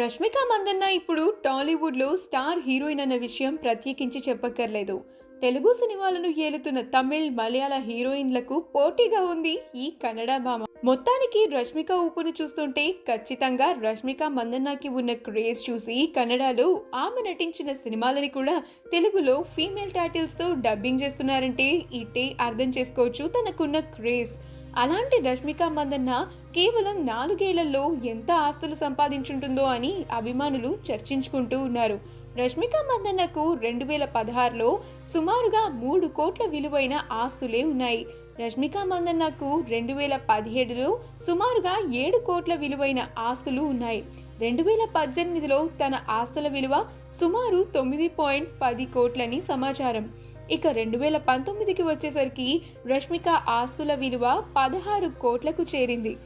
రష్మిక మందన్న ఇప్పుడు టాలీవుడ్లో star heroine అన్న విషయం ప్రత్యేకించి చెప్పక్కర్లేదు. తెలుగు సినిమాలను ఏలుతున్న తమిళ్ మలయాళ హీరోయిన్లకు పోటీగా ఉంది ఈ కన్నడ భామ మొత్తానికి రష్మిక ఊపును చూస్తుంటే ఖచ్చితంగా రష్మిక మందన్నకి ఉన్న క్రేజ్ చూసి కన్నడలో ఆమె నటించిన సినిమాలని కూడా తెలుగులో ఫీమేల్ టైటిల్స్తో డబ్బింగ్ చేస్తున్నారంటే ఇట్టే అర్థం చేసుకోవచ్చు తనకున్న క్రేజ్. అలాంటి రష్మిక మందన్న కేవలం నాలుగేళ్ళలో ఎంత ఆస్తులు సంపాదించుంటుందో అని అభిమానులు చర్చించుకుంటూ ఉన్నారు. రష్మిక మందన్నకు రెండు వేల పదహారులో సుమారుగా మూడు కోట్ల విలువైన ఆస్తులే ఉన్నాయి. రష్మిక మందన్నకు రెండు వేల పదిహేడులో సుమారుగా ఏడు కోట్ల విలువైన ఆస్తులు ఉన్నాయి. రెండు వేల పద్దెనిమిదిలో తన ఆస్తుల విలువ సుమారు తొమ్మిది పాయింట్ పది కోట్లని సమాచారం. ఇక రెండు వేల పంతొమ్మిదికి వచ్చేసరికి రష్మిక ఆస్తుల విలువ పదహారు కోట్లకు చేరింది.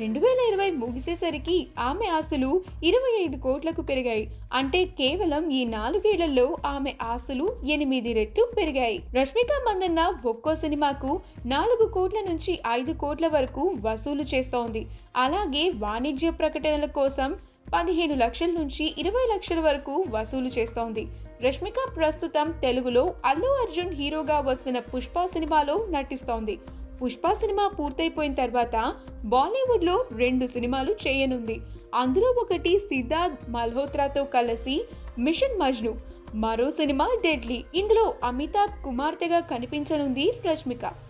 రెండు వేల ఇరవై ముగిసేసరికి ఆమె ఆస్తులు ఇరవై ఐదు కోట్లకు పెరిగాయి. అంటే కేవలం ఈ నాలుగేళ్ళలో ఆమె ఆస్తులు ఎనిమిది రెట్లు పెరిగాయి. రష్మిక మందన్న ఒక్కో సినిమాకు నాలుగు కోట్ల నుంచి ఐదు కోట్ల వరకు వసూలు చేస్తోంది. అలాగే వాణిజ్య ప్రకటనల కోసం పదిహేను లక్షల నుంచి ఇరవై లక్షల వరకు వసూలు చేస్తోంది. రష్మిక ప్రస్తుతం తెలుగులో అల్లు అర్జున్ హీరోగా వస్తున్న పుష్ప సినిమాలో నటిస్తోంది. పుష్ప సినిమా పూర్తయిపోయిన తర్వాత బాలీవుడ్లో రెండు సినిమాలు చేయనుంది. అందులో ఒకటి సిద్ధార్థ్ మల్హోత్రాతో కలిసి మిషన్ మజ్ను మరో సినిమా డెడ్లీ. ఇందులో అమితాబ్ కుమార్తెగా కనిపించనుంది రష్మిక.